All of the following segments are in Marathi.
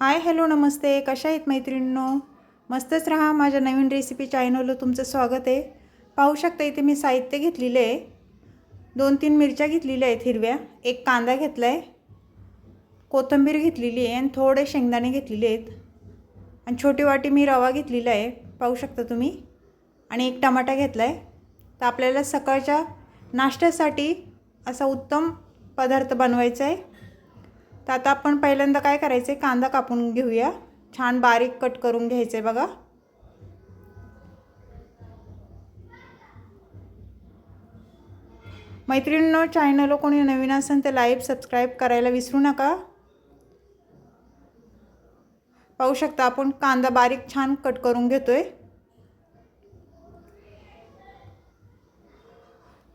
हाय हॅलो नमस्ते. कशा आहेत मैत्रिणींनो? मस्तच राहा. माझ्या नवीन रेसिपी चॅनलवर तुमचं स्वागत आहे. पाहू शकता इथे मी साहित्य घेतलेलं आहे. दोन तीन मिरच्या घेतलेल्या आहेत हिरव्या. एक कांदा घेतला आहे कोथिंबीर घेतलेली आहे आणि थोडे शेंगदाणे घेतलेले आहेत. आणि छोटी वाटी मी रवा घेतलेला आहे. पाहू शकता तुम्ही. आणि एक टमाटा घेतला आहे तर आपल्याला सकाळच्या नाश्त्यासाठी असा उत्तम पदार्थ बनवायचा आहे. तर आता आपण पहिल्यांदा काय करायचं आहे कांदा कापून घेऊया. छान बारीक कट करून घ्यायचं आहे बघा. मैत्रिणींनो चॅनल कोणी नवीन असेल तर लाईव्ह सबस्क्राईब करायला विसरू नका. पाहू शकता आपण कांदा बारीक छान कट करून घेतोय.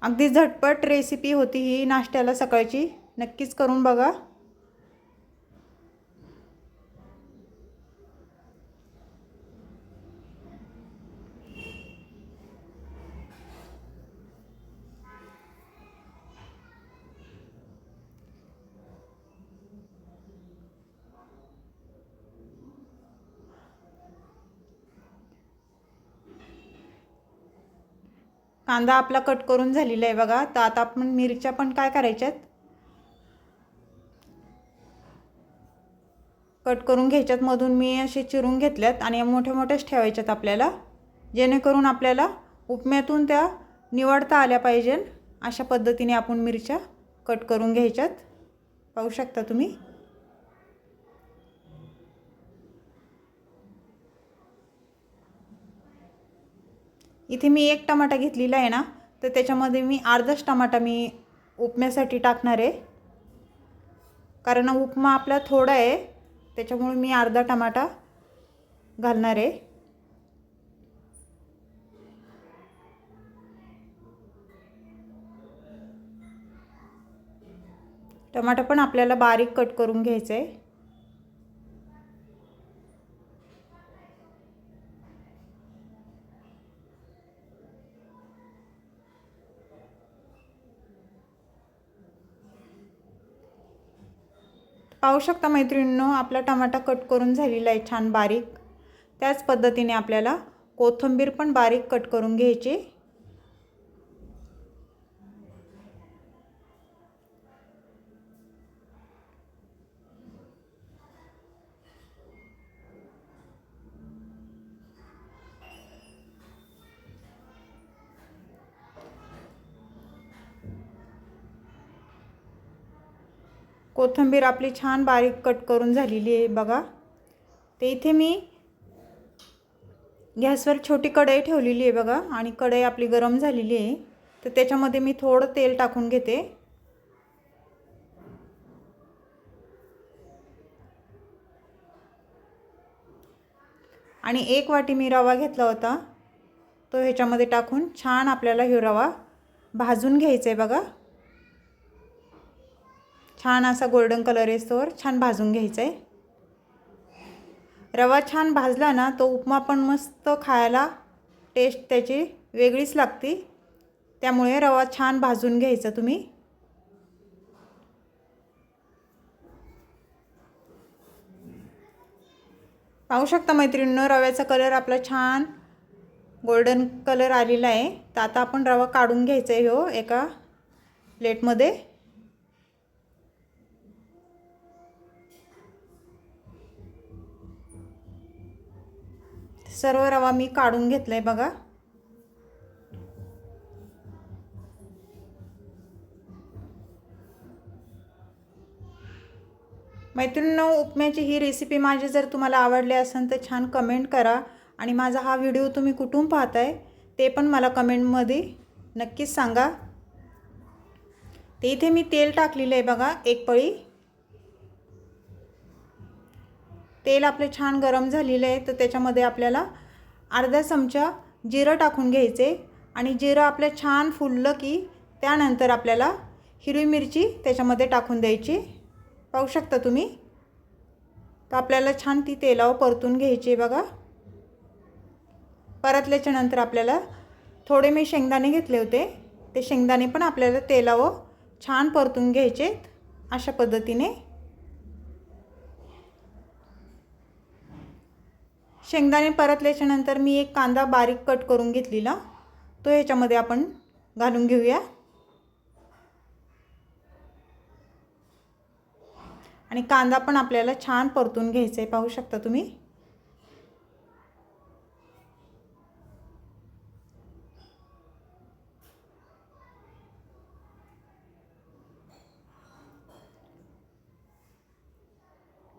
अगदी झटपट रेसिपी होती ही नाश्त्याला सकाळची. नक्कीच करून बघा. कांदा आपला कट करून झालेला आहे बघा. तर आता आपण मिरच्या पण काय करायच्यात? कट करून घ्यायच्यात. मधून मी असे चिरून घेतल्यात आणि मोठ्या मोठ्याच ठेवायच्यात आपल्याला. जेणेकरून आपल्याला उपम्यातून त्या निवडता आल्या पाहिजे अशा पद्धतीने आपण मिरच्या कट करून घ्यायच्यात. पाहू शकता तुम्ही? इथे मी एक टमाटा घेतलेला आहे ना तर त्याच्यामध्ये मी अर्धाच टमाटा मी उपम्यासाठी टाकणार आहे. कारण उपमा आपला थोडा आहे त्याच्यामुळे मी अर्धा टमाटा घालणार आहे. टमाटा पण आपल्याला बारीक कट करून घ्यायचं आहे. पाहू शकता मैत्रिणींनो आपला टमाटा कट करून झालेला आहे छान बारीक. त्याच पद्धतीने आपल्याला कोथिंबीर पण बारीक कट करून घ्यायची. कोथिंबीर आपली छान बारीक कट करून झालेली आहे बघा. ते इथे मी गॅसवर छोटी कढई ठेवलेली आहे बघा आणि कढई आपली गरम झालेली आहे. तर त्याच्यामध्ये मी थोडं तेल टाकून घेते. आणि एक वाटी मी रवा घेतला होता. तो ह्याच्यामध्ये टाकून छान आपल्याला हे रवा भाजून घ्यायचा आहे बघा. छान असा गोल्डन कलर येतोवर छान भाजून घ्यायचा आहे रवा छान भाजला ना तो उपमा पण मस्त खायला टेस्ट त्याची वेगळीच लागते. त्यामुळे रवा छान भाजून घ्यायचा तुम्ही. पाहू शकता मैत्रिणीनं रव्याचा कलर आपला छान गोल्डन कलर आलेला आहे. तर आता आपण रवा काढून घ्यायचा आहे हो एका प्लेटमध्ये सर्व रवा मी काढून घेतला आहे बघा. मैत्रिणींनो उपम्याची ही रेसिपी माझी जर तुम्हाला आवडली असेल तर छान कमेंट करा आणि माझा हा व्हिडिओ तुम्ही कुठून पाहताय ते पण मला कमेंटमध्ये नक्कीच सांगा. ते इथे मी तेल टाकलेलं आहे बघा एक पळी. तेल आपले छान गरम झालेलं आहे तर त्याच्यामध्ये आपल्याला अर्धा चमचा जिरं टाकून घ्यायचे आणि जिरं आपलं छान फुललं की त्यानंतर आपल्याला हिरवी मिरची त्याच्यामध्ये टाकून द्यायची. पाहू शकता तुम्ही? तर आपल्याला छान ती तेलावर परतून घ्यायची आहे बघा. परतल्याच्या नंतर आपल्याला थोडे मी शेंगदाणे घेतले होते. ते शेंगदाणे पण आपल्याला तेलावर छान परतून घ्यायचे अशा पद्धतीने. शेंगदाणे परतल्याच्यानंतर मी एक कांदा बारीक कट करून घेतलेला. तो ह्याच्यामध्ये आपण घालून घेऊया. आणि कांदा पण आपल्याला छान परतून घ्यायचा आहे पाहू शकता तुम्ही.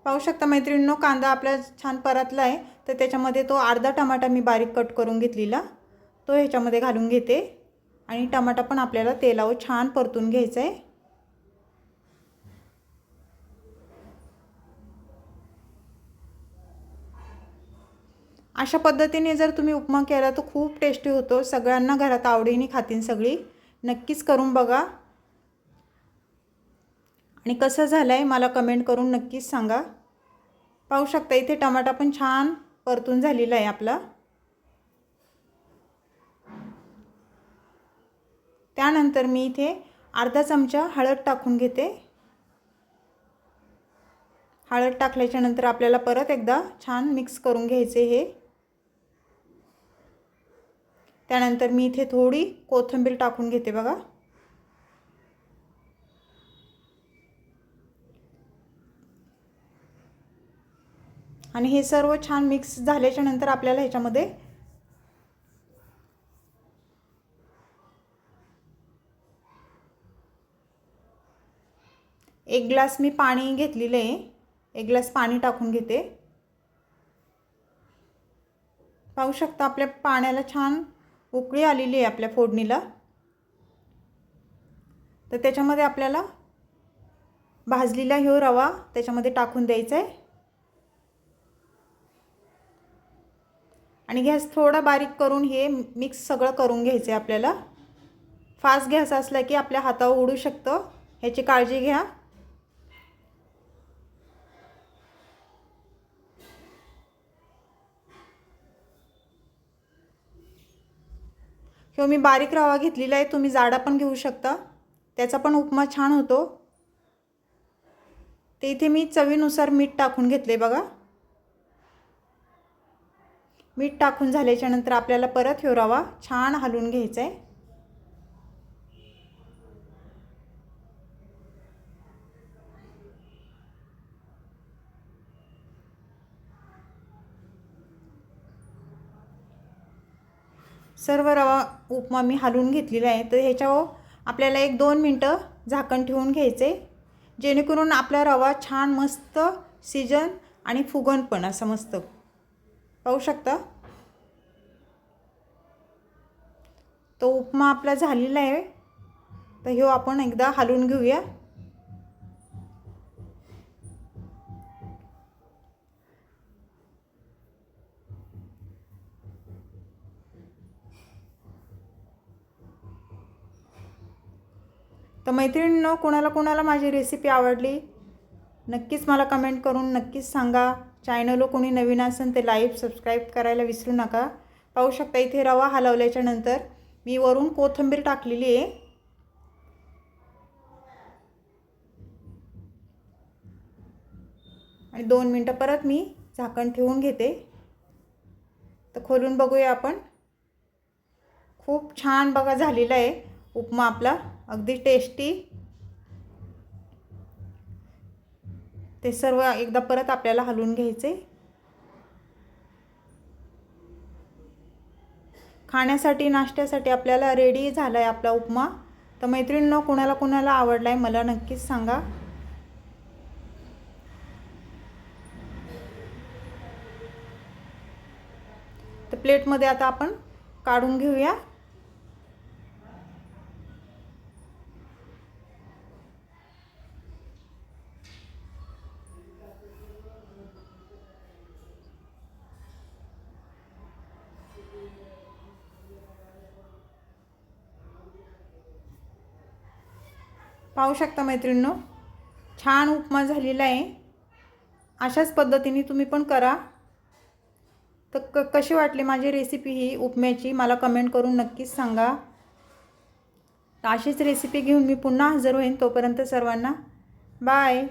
पाहू शकता मैत्रिणींनो कांदा आपला छान परतला आहे. तर त्याच्यामध्ये तो अर्धा टमाटा मी बारीक कट करून घेतलेला. तो ह्याच्यामध्ये घालून घेते. आणि टमाटा पण आपल्याला तेलावर छान परतून घ्यायचा आहे. अशा पद्धतीने जर तुम्ही उपमा केला तर खूप टेस्टी होतो. सगळ्यांना घरात आवडीने खातील सगळी. नक्कीच करून बघा. आणि कसं झालं आहे मला कमेंट करून नक्कीच सांगा. पाहू शकता इथे टमाटा पण छान परतून झालेला आहे आपला. त्यानंतर मी इथे अर्धा चमचा हळद टाकून घेते. हळद टाकल्याच्यानंतर आपल्याला परत एकदा छान मिक्स करून घ्यायचे हे. त्यानंतर मी इथे थोडी कोथिंबीर टाकून घेते बघा. आणि हे सर्व छान मिक्स झाल्याच्यानंतर आपल्याला ह्याच्यामध्ये एक ग्लास मी पाणी घेतलेलं आहे. एक ग्लास पाणी टाकून घेते. पाहू शकता आपल्या पाण्याला छान उकळी आलेली आहे आपल्या फोडणीला. तर त्याच्यामध्ये आपल्याला भाजलेला ह्यो रवा त्याच्यामध्ये टाकून द्यायचा आहे. आणि गॅस थोडा बारीक करून हे मिक्स सगळं करून घ्यायचं आहे आपल्याला. फास्ट गॅस असला की आपल्या हातावर उडू शकतं. ह्याची काळजी घ्या. किंवा मी बारीक रवा घेतलेला आहे तुम्ही जाडा पण घेऊ शकता. त्याचा पण उपमा छान होतो. ते इथे मी चवीनुसार मीठ टाकून घेतले बघा. मीठ टाकून झाल्याच्यानंतर आपल्याला परत ह्यो रवा छान हलवून घ्यायचा आहे सर्व रवा उपमा मी हलवून घेतलेला आहे. तर ह्याच्यावर आपल्याला एक दोन मिनटं झाकण ठेवून घ्यायचे जेणेकरून आपला रवा छान मस्त सिजन आणि फुगन पण असं मस्त. पाहू शकता. तो उपमा आपला झालेला आहे. तर ह्यो आपण एकदा हलवून घेऊया. तर मैत्रिणींनो कोणाला कोणाला माझी रेसिपी आवडली? नक्कीच मला कमेंट करून नक्कीच सांगा. चॅनलवर कोणी नवीन असेल ते लाईव्ह सबस्क्राईब करायला विसरू नका. पाहू शकता इथे रवा हलवल्याच्या नंतर मी वरून कोथिंबीर टाकलेली आहे. आणि दोन मिनटं परत मी झाकण ठेवून घेते. तर खोलून बघूया आपण. खूप छान बघा झालेला आहे. उपमा आपला. अगदी टेस्टी ते सर्व एकदा परत आपल्याला हलवून घ्यायचे. खाण्यासाठी नाश्त्यासाठी आपल्याला रेडी झाला आहे आपला उपमा. तर मैत्रिणींना कुणाला कुणाला आवडला आहे मला नक्कीच सांगा. तर प्लेटमध्ये आता आपण काढून घेऊया. पाहू शकता मैत्रिणींनो. छान उपमा झालेला आहे. अशाच पद्धतीने तुम्ही पण करा. तर क कशी वाटली माझी रेसिपी ही उपम्याची? मला कमेंट करून नक्कीच सांगा. अशीच रेसिपी घेऊन मी पुन्हा हजर होईन तोपर्यंत सर्वांना. बाय